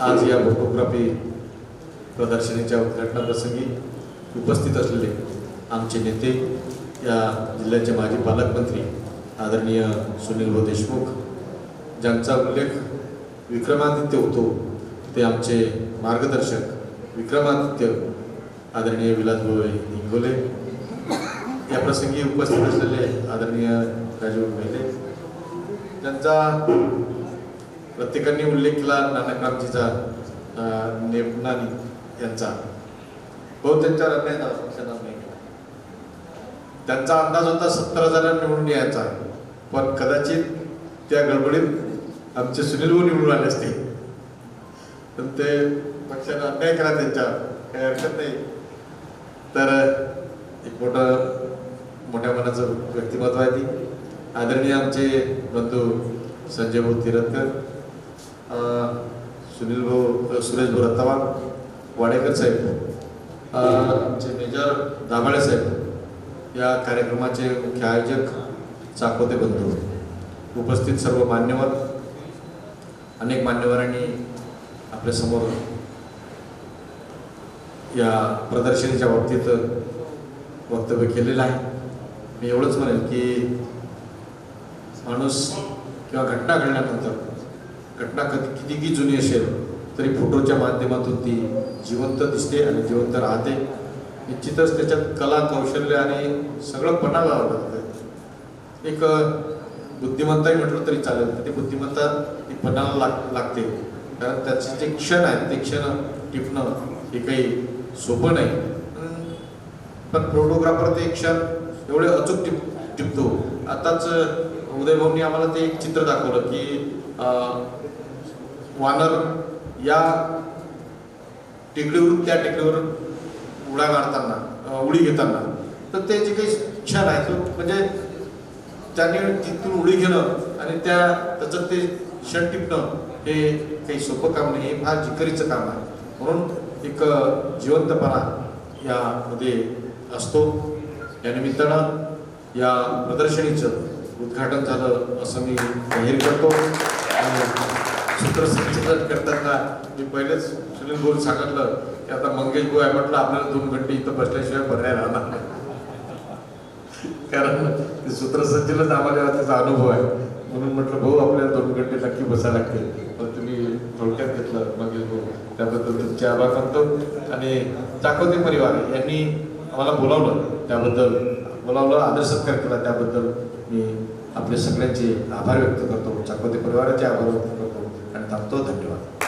आज या फोटोग्राफी प्रदर्शनीच्या उद्घाटनाप्रसंगी उपस्थित असलेले आमचे नेते या जिल्ह्याचे माजी पालकमंत्री आदरणीय सुनील भाऊ देशमुख ज्यांचा उल्लेख विक्रमादित्य होतो ते आमचे मार्गदर्शक विक्रमादित्य आदरणीय विलासभाऊ हिंगोले या प्रसंगी उपस्थित असलेले आदरणीय राजीव मेले ज्यांचा प्रत्येकांनी उल्लेख केला नानकांजीचा नेमनानी यांचा. भाऊ त्यांच्यावर अन्याय नाही त्यांचा अंदाज होता सत्तर हजारांना निवडून यायचा. पण कदाचित त्या गडबडीत आमचे सुनील भाऊ निवडून आले असते. पण ते पक्षानं अन्याय केला त्यांच्या काही हरकत नाही. तर एक मोठं मोठ्या मनाचं व्यक्तिमत्व आहे ती. आदरणीय आमचे बंधू संजय भाऊ तिरतकर सुनील भाऊ सुरेश भाऊ रत्तावाल वाडेकर साहेब. आमचे मेजर दाभाळे साहेब या कार्यक्रमाचे मुख्य आयोजक चाकोते बंधू. उपस्थित सर्व मान्यवर अनेक मान्यवरांनी आपल्यासमोर या प्रदर्शनीच्या बाबतीत वक्तव्य केलेलं आहे. मी एवढंच म्हणेल की माणूस किंवा घटना घडल्यानंतर घटना कधी कितीही जुनी असेल तरी फोटोच्या माध्यमातून ती जिवंत दिसते आणि जिवंत राहते. निश्चितच त्याच्यात कला कौशल्य आणि सगळं पणाला लागतं. एक बुद्धिमत्ताही म्हटलं तरी चालेल तर ती बुद्धिमत्ता ती पणाला लाग लागते. कारण त्याचे जे क्षण आहेत ते क्षण टिपणं हे काही सोपं नाही. पण- पण फोटोग्राफर ते क्षण एवढे अचूक टिप टिपतो. आताच उदयभाऊंनी आम्हाला ते एक चित्र दाखवलं की अं, वानर या टेकडीवरून त्या टेकडीवर उड्या मारताना उडी घेताना. तर ते जे काही क्षण आहे तो म्हणजे त्याने तिथून उडी घेणं आणि त्या त्याचं ते क्षण टिपणं हे काही सोपं काम नाही हे फार जिकरीचं काम आहे. म्हणून एक जिवंतपणा यामध्ये असतो. या निमित्तानं या प्रदर्शनीचं उद्घाटन झालं असं मी जाहीर करतो. आणि सूत्रसंचलन करताना मी पहिलेच सुनील बोल सांगितलं की आता मंगेश भाऊ आहे म्हटलं आपल्याला दोन घंटे इथं बसल्याशिवाय पर्याय राहणार नाही. कारण ते सूत्रसंचलन आम्हाला त्याचा अनुभव आहे. म्हणून म्हटलं भाऊ आपल्याला दोन घंटे नक्की बसायला लागतील. पण तुम्ही थोडक्यात घेतलं मंगेश भाऊ त्याबद्दल तुमचे आभार मानतो. आणि चाकोते परिवार यांनी आम्हाला बोलावलं त्याबद्दल. बोलावलं आदर सत्कार केला. त्याबद्दल मी आपले सगळ्यांचे आभार व्यक्त करतो. चाकोते परिवाराचे आभार व्यक्त करतो. आणि थांबतो. धन्यवाद.